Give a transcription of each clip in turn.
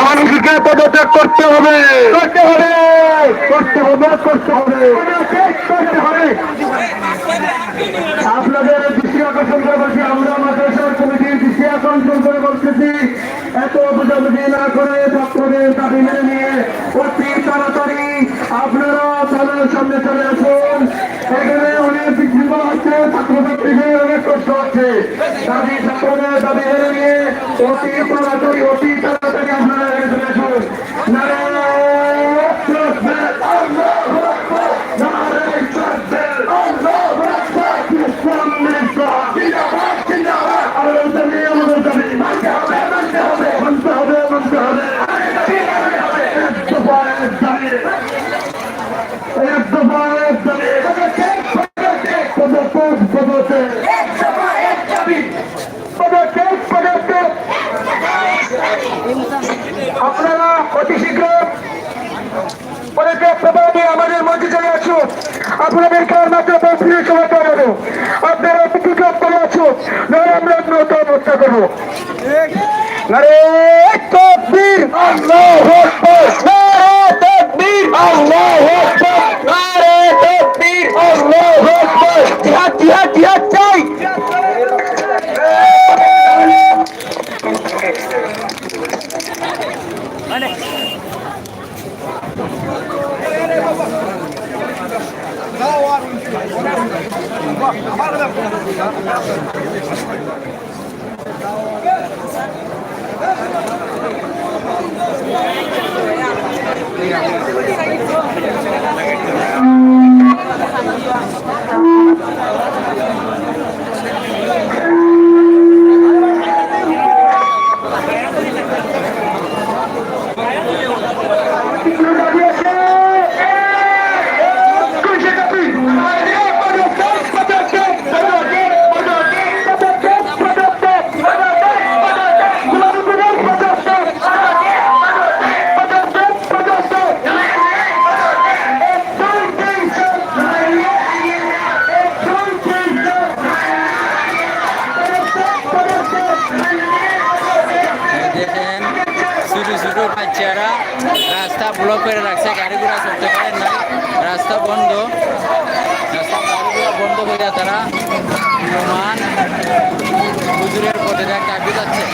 মানুষকে পদত্যাগ করতে হবে করতে হবে করতে হবে করতে হবে পদত্যাগ করতে হবে আপনাদের দৃষ্টি আকর্ষণ করে বলছি আমরা মাদ্রাসার কমিটির দৃষ্টি আকর্ষণ করে বলতেছি এত বুঝাবুঝি না করে ভক্তদের দাবি মেনে নিয়ে অতি তাড়াতাড়ি আপনারা থানার সামনে চলে আসুন। এখানে অনেক বিশৃঙ্খলা হচ্ছে ছাত্রছাত্রীদের অনেক কষ্ট হচ্ছে। দাবি ছাত্রদের দাবি মেনে নিয়ে অতি তাড়াতাড়ি অতি তাড়াতাড়ি আপনারা এখানে চলে আসুন নারায়ণ তকবীর, আল্লাহু আকবার, নারায়ণ তকবীর, আল্লাহু আকবার, ইসলাম জিন্দাবাদ, জিন্দাবাদ, জিন্দাবাদ। আমাদের দাবি, আমাদের দাবি, মানতে হবে, মানতে হবে, মানতে হবে, মানতে হবে। এক দফা, এক দাবি। এক দফা, এক দাবি। পদত্যাগ, পদত্যাগ, পদত্যাগ, পদত্যাগ। পদত্যাগ, পদত্যাগ। আপনারা অতি শীঘ্র পদত্যাগ প্রভাব নিয়ে আমাদের মধ্যে চলে আসুন আপনাদেরকে আর মাত্র পাঁচ মিনিট সময় পাওয়া যাবে আপনারা প্রতিক্রম করে আসুন নয় আমরা নতুন হত্যা করব নারে তকবীর আল্লাহু আকবার। নারে তকবীর আল্লাহু আকবার। নারে তকবীর আল্লাহু আকবার। জিহাদ জিহাদ জিহাদ চাই। দেখেন হুজুরের পদত্যাগ দাবি যাচ্ছে।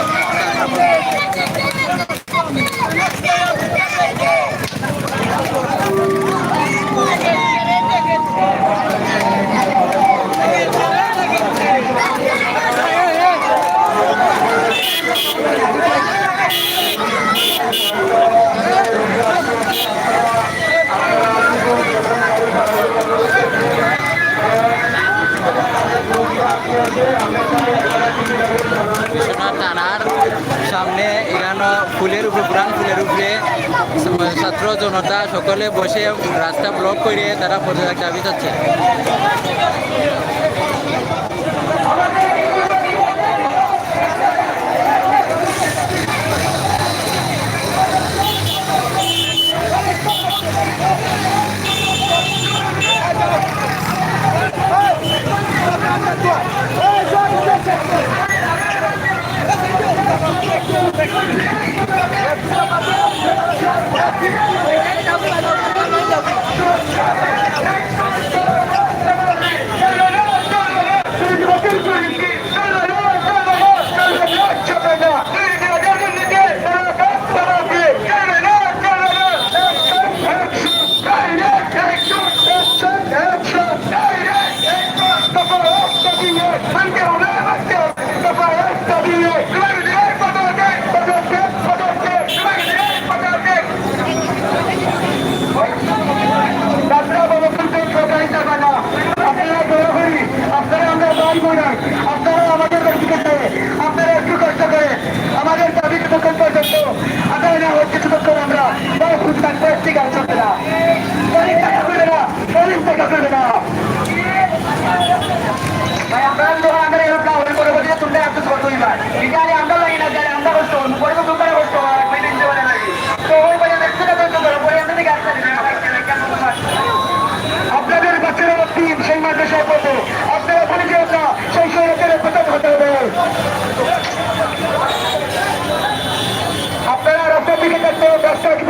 সোনা থানার সামনে এখানে ফুলের উপরে পুরান ফুলের উপরে ছাত্র জনতা সকলে বসে রাস্তা ব্লক করে তারা পদত্যাগ দাবি যাচ্ছে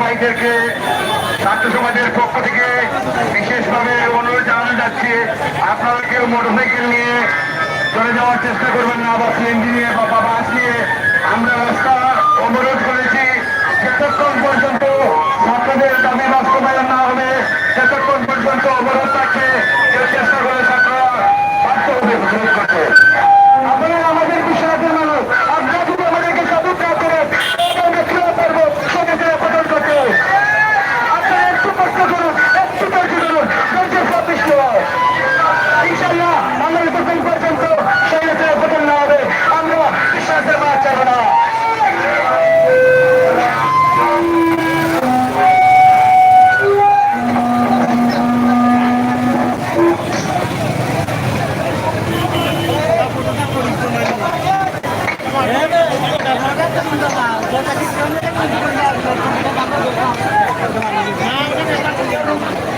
ভাইদেরকে ছাত্র সমাজের পক্ষ থেকে বিশেষভাবে অনুরোধ জানানো যাচ্ছে, আপনারা কেউ মোটরসাইকেল নিয়ে চলে যাওয়ার চেষ্টা করবেন না বা সিএনজি নিয়ে বা বাস নিয়ে। আমরা রাস্তা অনুরোধ করেছি যতক্ষণ পর্যন্ত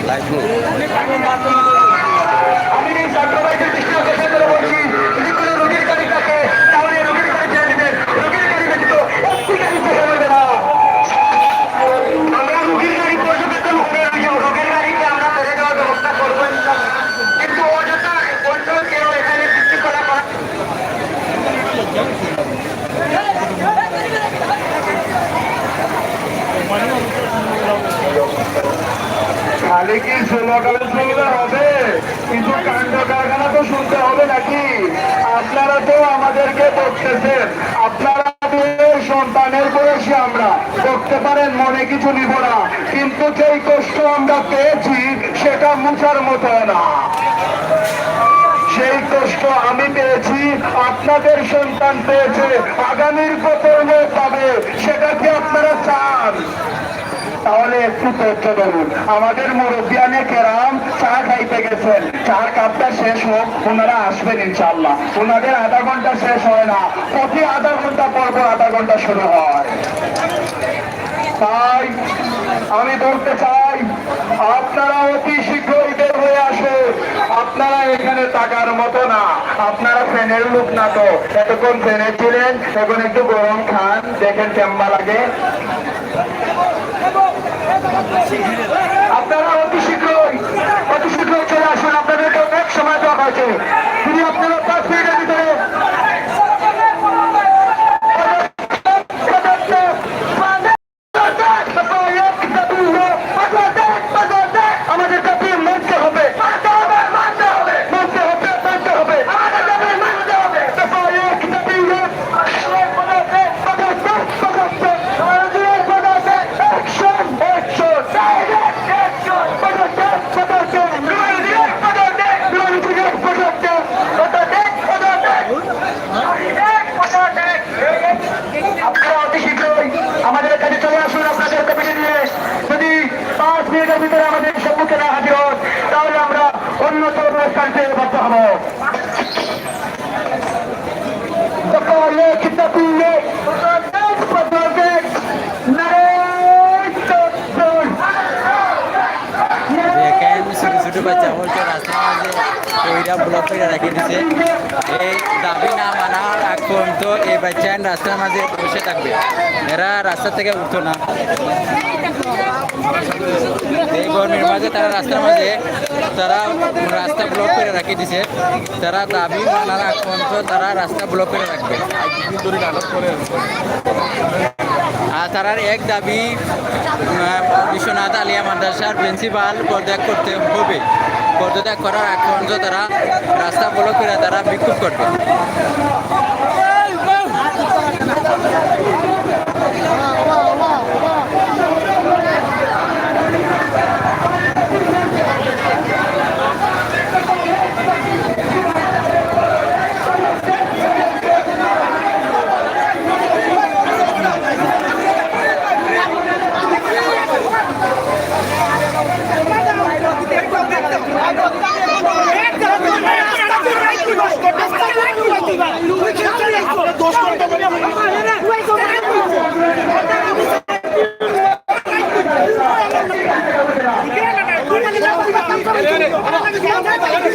লাইফ খালি কি স্লোগান হবে? কিছু কাণ্ড কারখানা তো শুনতে হবে নাকি? আপনারা তো আমাদেরকে বকতেছেন। আপনারা সন্তানের বয়সী আমরা। বকতে পারেন, মনে কিছু নিব না। কিন্তু যেই কষ্ট আমরা পেয়েছি, সেটা মুছার মতো না। সেই কষ্ট আমি পেয়েছি, আপনাদের সন্তান পেয়েছে, আগামীর প্রজন্ম পাবে। সেটা কি আপনারা চান? তাহলে একটু তথ্য ধরুন আমাদের মুরব্বিয়ানে কেরাম চা খাইতে গেছেন। চার কাপটা শেষ হোক, ওনারা আসবেন ইনশাল্লাহ ওনাদের আধা ঘণ্টা শেষ হয় না। প্রতি আধা ঘণ্টা পর পর আধা ঘণ্টা শুরু হয়। তাই আমি বলতে চাই, আপনারা অতি শীঘ্রই বের হয়ে আসুন। আপনারা এখানে টাকার মতো না। আপনারা ফ্যানের লোক না তো। এতক্ষণ ফ্যানে ছিলেন, এখন একটু গরম খান, দেখেন কেমন লাগে। আপনারা অতি শীঘ্রই অতি শীঘ্রই চলে আসুন। আপনাদেরকে অনেক সময় দেওয়া হয়েছে। তিনি আপনারা পাঁচ মিনিটের ভিতরে আমাদের দাবি মানতে হবে মানতে হবে মানতে হবে মানতে হবে মানতে হবে আমাদের দাবি মানতে হবে দাবি দাবি Action! Action! Action! Pagdating! Pagdating! Pagdating! Pagdating! Pagdating! Pagdating! আপনারা অতি শীঘ্রই আমাদের কাছে চলে আসুন আপনাদের কমিটি নিয়ে যদি পাঁচ মিনিটের ভিতরে আমাদের সম্মুখে না হাজির হন তাহলে আমরা অন্যত অনুষ্ঠান পেয়ে বাধ্য হব Dokole, kita pilih. Pagdating! Pagdating! Naik! Tutun! দেখেন ছোট ছোট বাচ্চা বলছে রাস্তার মাঝে ওইটা ব্লক করে রেখে দিছে এই দাবি না মানার আগ পর্যন্ত এই বাচ্চা রাস্তার মাঝে বসে থাকবে এরা রাস্তা থেকে উঠতো না এই গরমের মাঝে তারা রাস্তার মাঝে, তারা রাস্তা ব্লক করে রেখে দিছে। তারা দাবি আগ পর্যন্ত তারা রাস্তা ব্লক করে রাখবে। আর তারার এক দাবি বিশ্বনাথ আলিয়া মাদ্রাসার প্রিন্সিপাল পদত্যাগ করতে হবে। পদত্যাগ করার আগ পর্যন্ত তারা রাস্তা ব্লক করে তারা বিক্ষোভ করবে।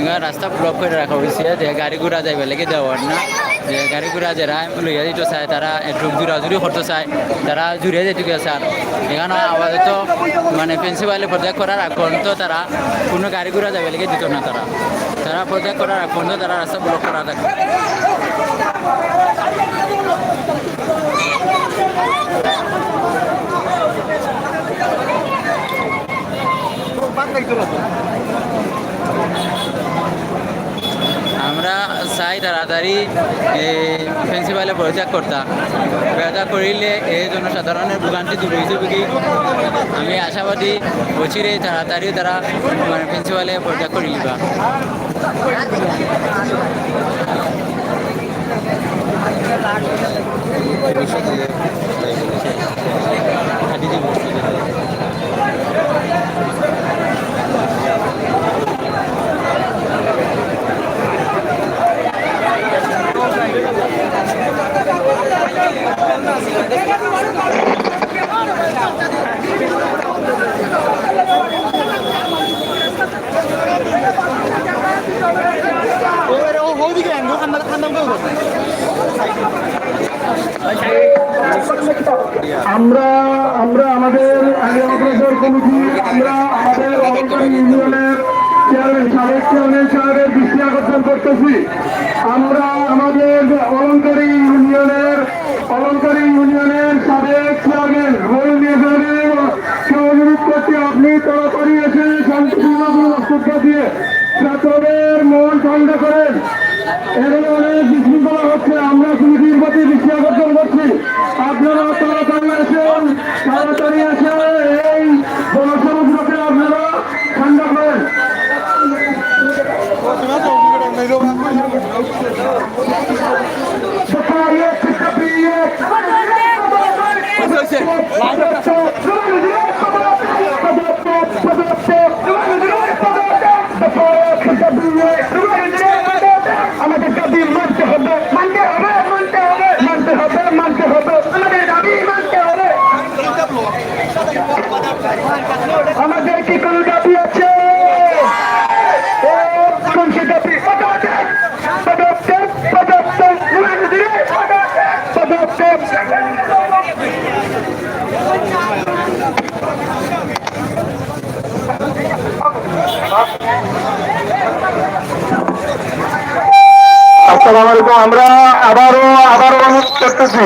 এখানে রাস্তা ব্লক করে রাখা হয়েছে যে গাড়ি ঘোড়া যাইবে লেগে যাওয়ার না। যে গাড়ি ঘোড়া যারা লইয়া যেতে চায়, তারা একটু জুড়াজুড়ি করতে চায়, তারা জুড়ে যেতে আর। এখানে তো মানে প্রিন্সিপালে প্রজেক্ট করার আগ পর্যন্ত তারা কোনো গাড়ি ঘোড়া যাবে লেগে দিত না তারা। তারা প্রজেক্ট করার আগ পর্যন্ত তারা রাস্তা ব্লক করা থাকে আমরা চাই তাড়াতাড়ি প্রিন্সিপালে পরিত্যাগ করতাম পরিত্যাগ করিলে এই জনসাধারণের ভোগান্তি দূর হয়েছে বুকি আমি আশাবাদী, বছিরে তাড়াতাড়ি তারা মানে প্রিন্সিপালে পরিত্যাগ আমরা আমরা আমাদের আগে অগ্রসর কমিটি, আমরা আমাদের ইউনিয়নের চেয়ারম্যান সাবেক চেয়ারম্যান সাহেবের দৃষ্টি আকর্ষণ করতেছি। আমরা আমাদের অলঙ্কারী ইউনিয়নের অলঙ্কারী ইউনিয়নের সাবেক চেয়ারম্যান নিয়োগের অনুরোধ আপনি তাড়াতাড়ি এসে শান্তিপূর্ণ বক্তব্য দিয়ে ছাত্রদের মন ঠান্ডা করেন। এখানে অনেক বিশৃঙ্খলা হচ্ছে, আমরা কমিটির প্রতি দৃষ্টি আকর্ষণ করছি আপনারা তাড়াতাড়ি আসেন তাড়াতাড়ি এসে এই জনসমুদ্রকে আপনারা ঠান্ডা করেন। আমাদের দাবি মানতে হবে মানতে হবে মানতে হবে মানতে হবে মানতে হবে আমাদের দাবি মানতে হবে আমাদের কি কোনো দাবি আছে ও কোন সে দাবি পদক্ষেপ পদক্ষেপ পদক্ষেপ পদক্ষেপ আসসালামু আলাইকুম আমরা আবারও আবারও অনুরোধ করতেছি।